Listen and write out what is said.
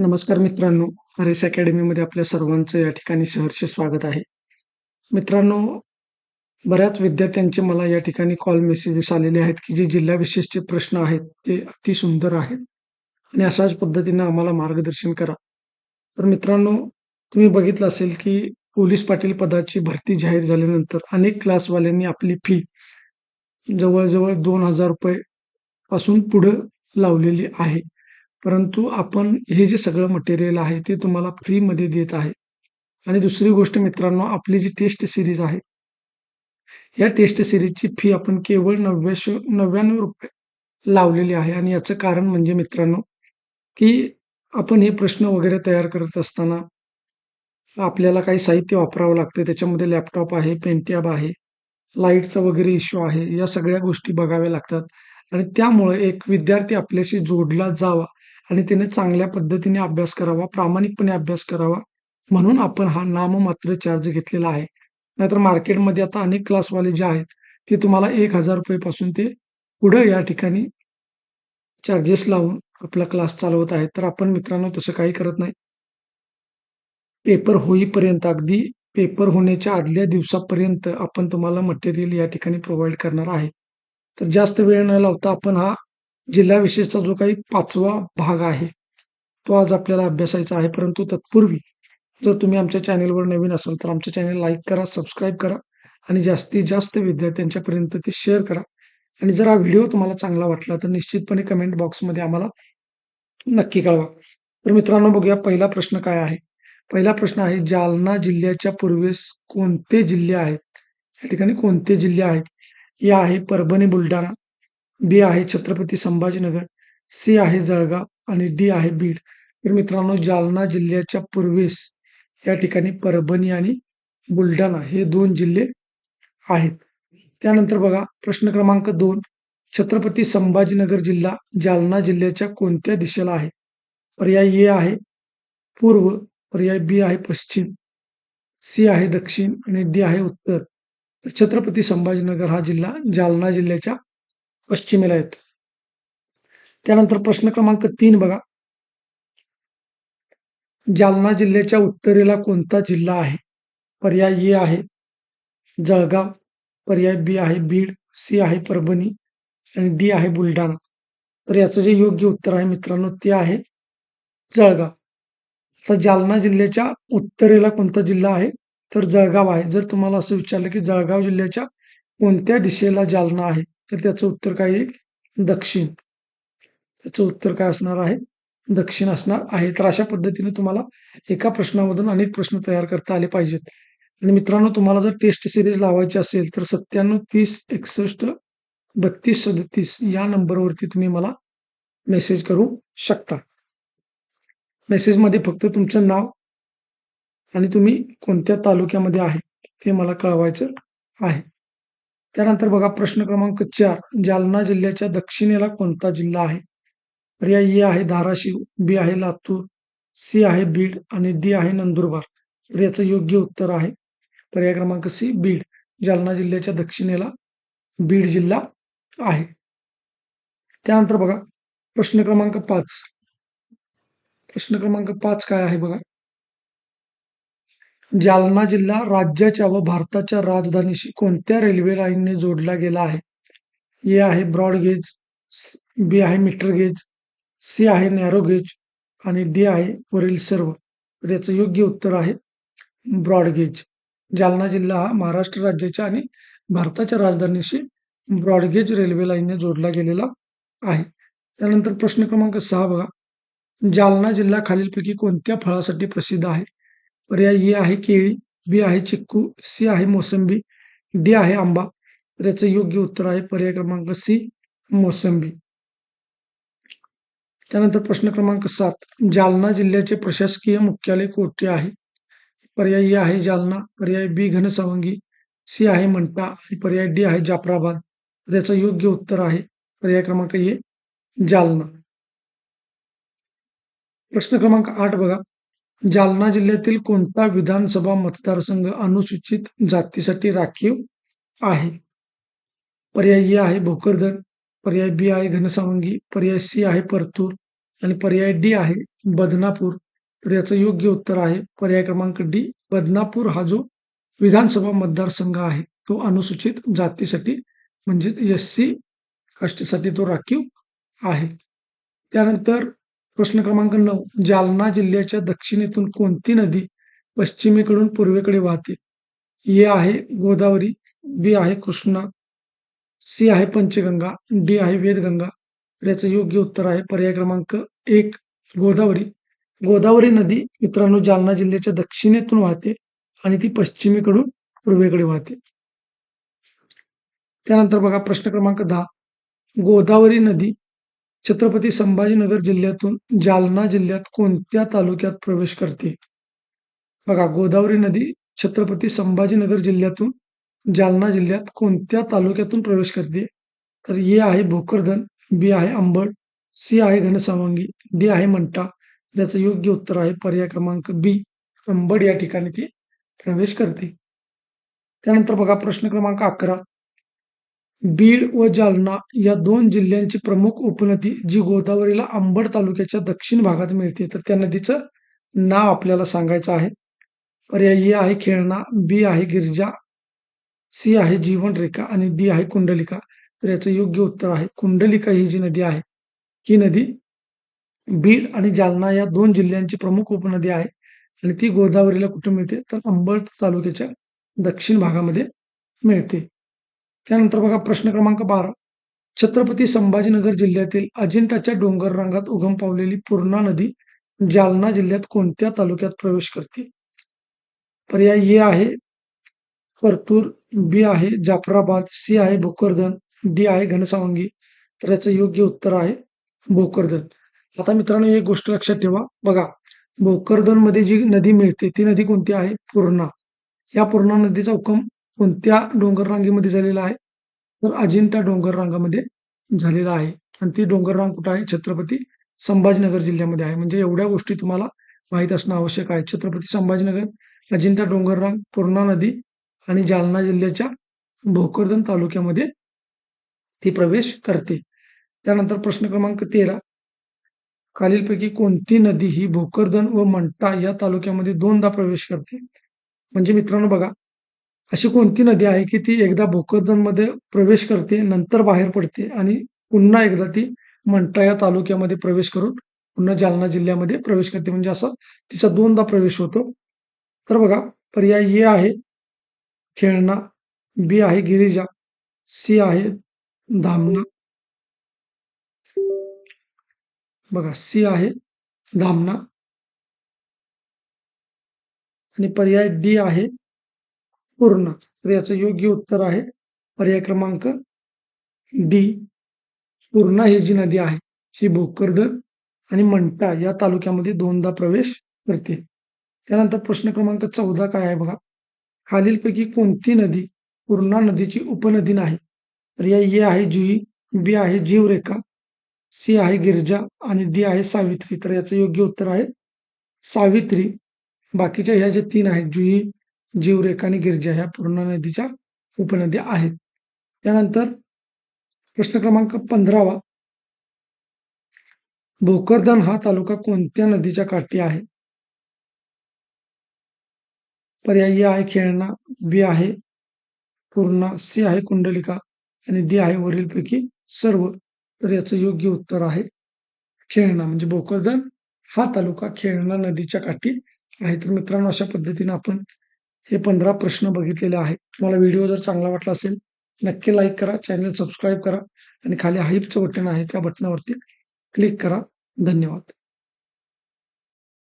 नमस्कार मित्रांनो अरेस अकॅडमीमध्ये आपल्या सर्वांचं या ठिकाणी सहर्ष स्वागत आहे. मित्रांनो बऱ्याच विद्यार्थ्यांचे मला या ठिकाणी कॉल मेसेजेस आलेले आहेत की जे जिल्हा विशेषचे प्रश्न आहेत ते अति सुंदर आहेत. आणि अशाच पद्धतीनं आम्हाला मार्गदर्शन करा. तर मित्रांनो तुम्ही बघितलं असेल की पोलीस पाटील पदाची भरती जाहीर झाल्यानंतर अनेक क्लासवाल्यांनी आपली फी जवळजवळ दोन हजार रुपये पासून पुढं लावलेली आहे. परंतु आपण हे जे सगळं मटेरियल आहे ते तुम्हाला फ्रीमध्ये देत आहे. आणि दुसरी गोष्ट मित्रांनो आपली जी टेस्ट सिरीज आहे या टेस्ट सिरीजची फी आपण केवळ नव्याशे नव्याण्णव रुपये लावलेली आहे. आणि याचं कारण म्हणजे मित्रांनो की आपण हे प्रश्न वगैरे तयार करत असताना आपल्याला काही साहित्य वापरावं लागतं. त्याच्यामध्ये लॅपटॉप आहे पेनटॅब आहे लाईटचा वगैरे इश्यू आहे. या सगळ्या गोष्टी बघाव्या लागतात. आणि त्यामुळे एक विद्यार्थी आपल्याशी जोडला जावा आणि त्याने चांगल्या पद्धतीने अभ्यास करावा प्रामाणिकपणे अभ्यास करावा म्हणून आपण हा नाममात्र चार्ज घेतलेला आहे. नाहीतर मार्केटमध्ये आता अनेक क्लासवाले जे आहेत ते तुम्हाला एक हजार रुपयेपासून ते पुढं या ठिकाणी चार्जेस लावून आपला क्लास चालवत आहेत. तर आपण मित्रांनो तसं काही करत नाही. पेपर होईपर्यंत अगदी पेपर होण्याच्या आदल्या दिवसापर्यंत आपण तुम्हाला मटेरियल या ठिकाणी प्रोव्हाइड करणार आहे. तर जास्त वेळ न लावता आपण हा जिल्हा विशेषचा जो काही पाचवा भाग आहे तो आज आपल्याला अभ्यासायचा आहे. परंतु तत्पूर्वी जर तुम्ही आमच्या चॅनेलवर नवीन असाल तर आमच्या चॅनेल लाईक करा सबस्क्राईब करा आणि जास्तीत जास्त विद्यार्थ्यांच्यापर्यंत ते शेअर करा. आणि जर हा व्हिडिओ तुम्हाला चांगला वाटला तर निश्चितपणे कमेंट बॉक्समध्ये आम्हाला नक्की कळवा. तर मित्रांनो बघूया पहिला प्रश्न काय आहे. पहिला प्रश्न आहे जालना जिल्ह्याच्या पूर्वेस कोणते जिल्हे आहेत? या ठिकाणी कोणते जिल्हे आहेत? या आहे परभणी बुलढाणा बी आहे छत्रपती संभाजीनगर सी आहे जळगाव आणि डी आहे बीड. तर मित्रांनो जालना जिल्ह्याच्या पूर्वेस या ठिकाणी परभणी आणि बुलढाणा हे दोन जिल्हे आहेत. त्यानंतर बघा प्रश्न क्रमांक दोन छत्रपती संभाजीनगर जिल्हा जालना जिल्ह्याच्या कोणत्या दिशेला आहे? पर्याय ए आहे पूर्व पर्याय बी आहे पश्चिम सी आहे दक्षिण आणि डी आहे उत्तर. तर छत्रपती संभाजीनगर हा जिल्हा जालना जिल्ह्याच्या पश्चिमेला येतो. त्यानंतर प्रश्न क्रमांक तीन बघा. जालना जिल्ह्याच्या उत्तरेला कोणता जिल्हा आहे? पर्याय ए आहे जळगाव पर्याय बी आहे बीड सी आहे परभणी आणि डी आहे बुलढाणा. तर याचं जे योग्य उत्तर आहे मित्रांनो ते आहे जळगाव. आता जालना जिल्ह्याच्या उत्तरेला कोणता जिल्हा आहे? तर जळगाव आहे. जर तुम्हाला असं विचारलं की जळगाव जिल्ह्याच्या कोणत्या दिशेला जालना आहे तर त्याचं उत्तर काय येईल दक्षिण. त्याचं उत्तर काय असणार आहे? दक्षिण असणार आहे. तर अशा पद्धतीने तुम्हाला एका प्रश्नामधून अनेक प्रश्न तयार करता आले पाहिजेत. आणि मित्रांनो तुम्हाला जर टेस्ट सिरीज लावायची असेल तर सत्त्याण्णव तीस एकसष्ट बत्तीस सदतीस या नंबरवरती तुम्ही मला मेसेज करू शकता. मेसेजमध्ये फक्त तुमचं नाव आणि तुम्ही कोणत्या तालुक्यामध्ये आहे ते मला कळवायचं आहे. त्यानंतर बघा प्रश्न क्रमांक चार जालना जिल्ह्याच्या दक्षिणेला कोणता जिल्हा आहे? पर्याय ए आहे धाराशिव बी आहे लातूर सी आहे बीड आणि डी आहे नंदुरबार. तर याचं योग्य उत्तर आहे पर्याय क्रमांक सी बीड. जालना जिल्ह्याच्या दक्षिणेला बीड जिल्हा आहे. त्यानंतर बघा प्रश्न क्रमांक पाच. प्रश्न क्रमांक पाच काय आहे बघा? जालना जिल्हा राज्याच्या व भारताच्या राजधानीशी कोणत्या रेल्वे लाईनने जोडला गेला आहे? ए आहे ब्रॉड गेज बी आहे मीटर गेज सी आहे नॅरो गेज आणि डी आहे वरील सर्व. तर याचं योग्य उत्तर आहे ब्रॉड गेज जालना जिल्हा हा महाराष्ट्र राज्याच्या आणि भारताच्या राजधानीशी ब्रॉडगेज रेल्वे लाईनने जोडला गेलेला आहे. त्यानंतर प्रश्न क्रमांक सहा बघा. जालना जिल्हा खालीलपैकी कोणत्या फळासाठी प्रसिद्ध आहे? पर्याय ए आहे केळी बी आहे चिक्कू सी आहे मोसंबी डी आहे आंबा. तर याचं योग्य उत्तर आहे पर्याय क्रमांक सी मोसंबी. त्यानंतर प्रश्न क्रमांक सात जालना जिल्ह्याचे प्रशासकीय मुख्यालय कोठे आहे? पर्याय ए आहे जालना पर्याय बी घनसावंगी सी आहे मंटा आणि पर्याय डी आहे जाफराबाद. तर याचं योग्य उत्तर आहे पर्याय क्रमांक ए जालना. प्रश्न क्रमांक आठ बघा. जालना जिल्ह्यातील कोणता विधानसभा मतदारसंघ अनुसूचित जातीसाठी राखीव आहे? पर्याय ए आहे भोकरदन पर्याय बी आहे घनसावंगी पर्याय सी आहे परतूर आणि पर्याय डी आहे बदनापूर. तर याचं योग्य उत्तर आहे पर्याय क्रमांक डी बदनापूर हा जो विधानसभा मतदारसंघ आहे तो अनुसूचित जातीसाठी म्हणजे एस सी कास्टसाठी तो राखीव आहे. त्यानंतर प्रश्न क्रमांक नऊ. जालना जिल्ह्याच्या दक्षिणेतून कोणती नदी पश्चिमेकडून पूर्वेकडे वाहते? ए आहे गोदावरी बी आहे कृष्णा सी आहे पंचगंगा डी आहे वेदगंगा. तर याचं योग्य उत्तर आहे पर्याय क्रमांक एक गोदावरी. गोदावरी नदी मित्रांनो जालना जिल्ह्याच्या दक्षिणेतून वाहते आणि ती पश्चिमेकडून पूर्वेकडे वाहते. त्यानंतर बघा प्रश्न क्रमांक दहा. गोदावरी नदी छत्रपती संभाजीनगर जिल्ह्यातून जालना जिल्ह्यात कोणत्या तालुक्यात प्रवेश करते? बघा गोदावरी नदी छत्रपती संभाजीनगर जिल्ह्यातून जालना जिल्ह्यात कोणत्या तालुक्यातून प्रवेश करते? तर ए आहे भोकरदन बी आहे अंबड सी आहे घनसावंगी डी आहे मंटा. याचं योग्य उत्तर आहे पर्याय क्रमांक बी. अंबड या ठिकाणी ती प्रवेश करते. त्यानंतर बघा प्रश्न क्रमांक अकरा. बीड व जालना या दोन जिल्ह्यांची प्रमुख उपनदी जी गोदावरीला अंबड तालुक्याच्या दक्षिण भागात मिळते तर त्या नदीचं नाव आपल्याला सांगायचं आहे. पर्याय ए आहे खेळणा बी आहे गिरजा सी आहे जीवनरेखा आणि डी आहे कुंडलिका. तर याचं योग्य उत्तर आहे कुंडलिका ही जी नदी आहे ही नदी बीड आणि जालना या दोन जिल्ह्यांची प्रमुख उपनदी आहे आणि ती गोदावरीला कुठे मिळते तर अंबड तालुक्याच्या दक्षिण भागामध्ये मिळते. त्यानंतर बघा प्रश्न क्रमांक बारा. छत्रपती संभाजीनगर जिल्ह्यातील अजिंठाच्या डोंगर रांगात उगम पावलेली पूर्णा नदी जालना जिल्ह्यात कोणत्या तालुक्यात प्रवेश करते? पर्याय ए आहे परतूर बी आहे जाफराबाद सी आहे भोकरदन डी आहे घनसावंगी. तर याचं योग्य उत्तर आहे भोकरदन. आता मित्रांनो एक गोष्ट लक्षात ठेवा. बघा भोकरदनमध्ये जी नदी मिळते ती नदी कोणती आहे? पूर्णा. या पूर्णा नदीचा उगम कोणत्या डोंगर रांगेमध्ये झालेला आहे? तर अजिंठा डोंगर रांगामध्ये झालेला आहे. आणि ती डोंगर रांग कुठं आहे? छत्रपती संभाजीनगर जिल्ह्यामध्ये आहे. म्हणजे एवढ्या गोष्टी तुम्हाला माहीत असणं आवश्यक आहे. छत्रपती संभाजीनगर अजिंठा डोंगर रांग पूर्णा नदी आणि जालना जिल्ह्याच्या भोकरदन तालुक्यामध्ये ती प्रवेश करते. त्यानंतर प्रश्न क्रमांक तेरा. खालीलपैकी कोणती नदी ही भोकरदन व मंटा या तालुक्यामध्ये दोनदा प्रवेश करते? म्हणजे मित्रांनो बघा अशी कोणती नदी आहे की ती एकदा भोकरदनमध्ये प्रवेश करते नंतर बाहेर पडते आणि पुन्हा एकदा ती मंटा या तालुक्यामध्ये प्रवेश करून पुन्हा जालना जिल्ह्यामध्ये प्रवेश करते. म्हणजे असं तिचा दोनदा प्रवेश होतो. तर बघा पर्याय ए आहे खेळणा बी आहे गिरिजा सी आहे धामणा. बघा सी आहे धामणा. आणि पर्याय डी आहे पूर्ण. तर याचं योग्य उत्तर आहे पर्याय क्रमांक डी. पूर्णा ही जी नदी आहे ही भोकरदन आणि मंटा या तालुक्यामध्ये दोनदा प्रवेश करते. त्यानंतर प्रश्न क्रमांक चौदा काय आहे बघा? खालीलपैकी कोणती नदी पूर्णा नदीची उपनदी नाही? पर्याय ए आहे जुई बी आहे जीवरेखा सी आहे गिरजा आणि डी आहे सावित्री. तर याचं योग्य उत्तर आहे सावित्री. बाकीच्या ह्या ज्या तीन आहेत जुई जीवरेखा आणि गिरजा ह्या पूर्णा नदीच्या उपनद्या आहेत. त्यानंतर प्रश्न क्रमांक पंधरावा. भोकरदन हा तालुका कोणत्या नदीच्या काठी आहे? पर्यायी आहे खेळणा बी आहे पूर्णा सी आहे कुंडलिका आणि डी आहे वरीलपैकी सर्व. तर याचं योग्य उत्तर आहे खेळणा. म्हणजे भोकरदन हा तालुका खेळणा नदीच्या काठी आहे. तर मित्रांनो अशा पद्धतीने आपण हे पंधरा प्रश्न बघितलेले आहेत. तुम्हाला व्हिडिओ जर चांगला वाटला असेल नक्की लाईक करा चॅनल सबस्क्राईब करा आणि खाली हाईपचं बटन आहे त्या बटनावरती क्लिक करा. धन्यवाद.